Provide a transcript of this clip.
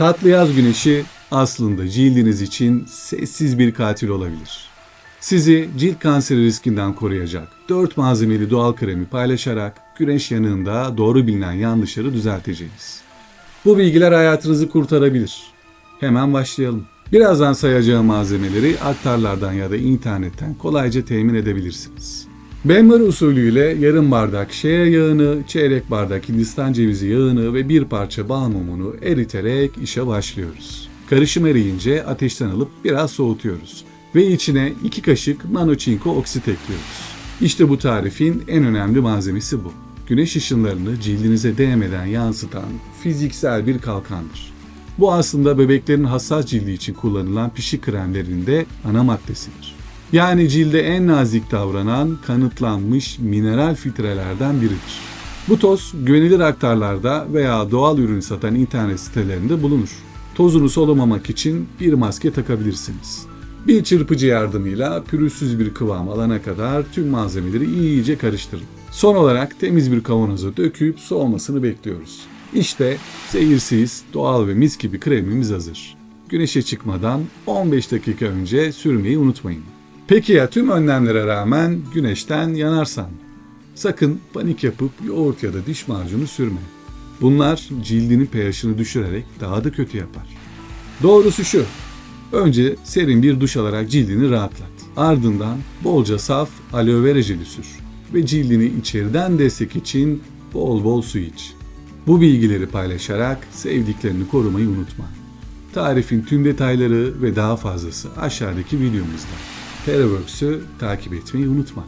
Tatlı yaz güneşi aslında cildiniz için sessiz bir katil olabilir. Sizi cilt kanseri riskinden koruyacak 4 malzemeli doğal kremi paylaşarak güneş yanığında doğru bilinen yanlışları düzelteceğiz. Bu bilgiler hayatınızı kurtarabilir. Hemen başlayalım. Birazdan sayacağım malzemeleri aktarlardan ya da internetten kolayca temin edebilirsiniz. Benmari usulüyle yarım bardak şeya yağını, çeyrek bardak hindistan cevizi yağını ve bir parça bal mumunu eriterek işe başlıyoruz. Karışım eriyince ateşten alıp biraz soğutuyoruz ve içine 2 kaşık nano çinko oksit ekliyoruz. İşte bu tarifin en önemli malzemesi bu. Güneş ışınlarını cildinize değmeden yansıtan fiziksel bir kalkandır. Bu aslında bebeklerin hassas cildi için kullanılan pişi kremlerinde ana maddesidir. Yani cilde en nazik davranan kanıtlanmış mineral filtrelerden biridir. Bu toz güvenilir aktarlarda veya doğal ürün satan internet sitelerinde bulunur. Tozunu solumamak için bir maske takabilirsiniz. Bir çırpıcı yardımıyla pürüzsüz bir kıvam alana kadar tüm malzemeleri iyice karıştırın. Son olarak temiz bir kavanoza döküp soğumasını bekliyoruz. İşte zehirsiz, doğal ve mis gibi kremimiz hazır. Güneşe çıkmadan 15 dakika önce sürmeyi unutmayın. Peki ya tüm önlemlere rağmen güneşten yanarsan? Sakın panik yapıp yoğurt ya da diş macunu sürme. Bunlar cildinin pH'ini düşürerek daha da kötü yapar. Doğrusu şu. Önce serin bir duş alarak cildini rahatlat. Ardından bolca saf aloe vera jeli sür. Ve cildini içeriden destek için bol bol su iç. Bu bilgileri paylaşarak sevdiklerini korumayı unutma. Tarifin tüm detayları ve daha fazlası aşağıdaki videomuzda. Teraworks'ü takip etmeyi unutma.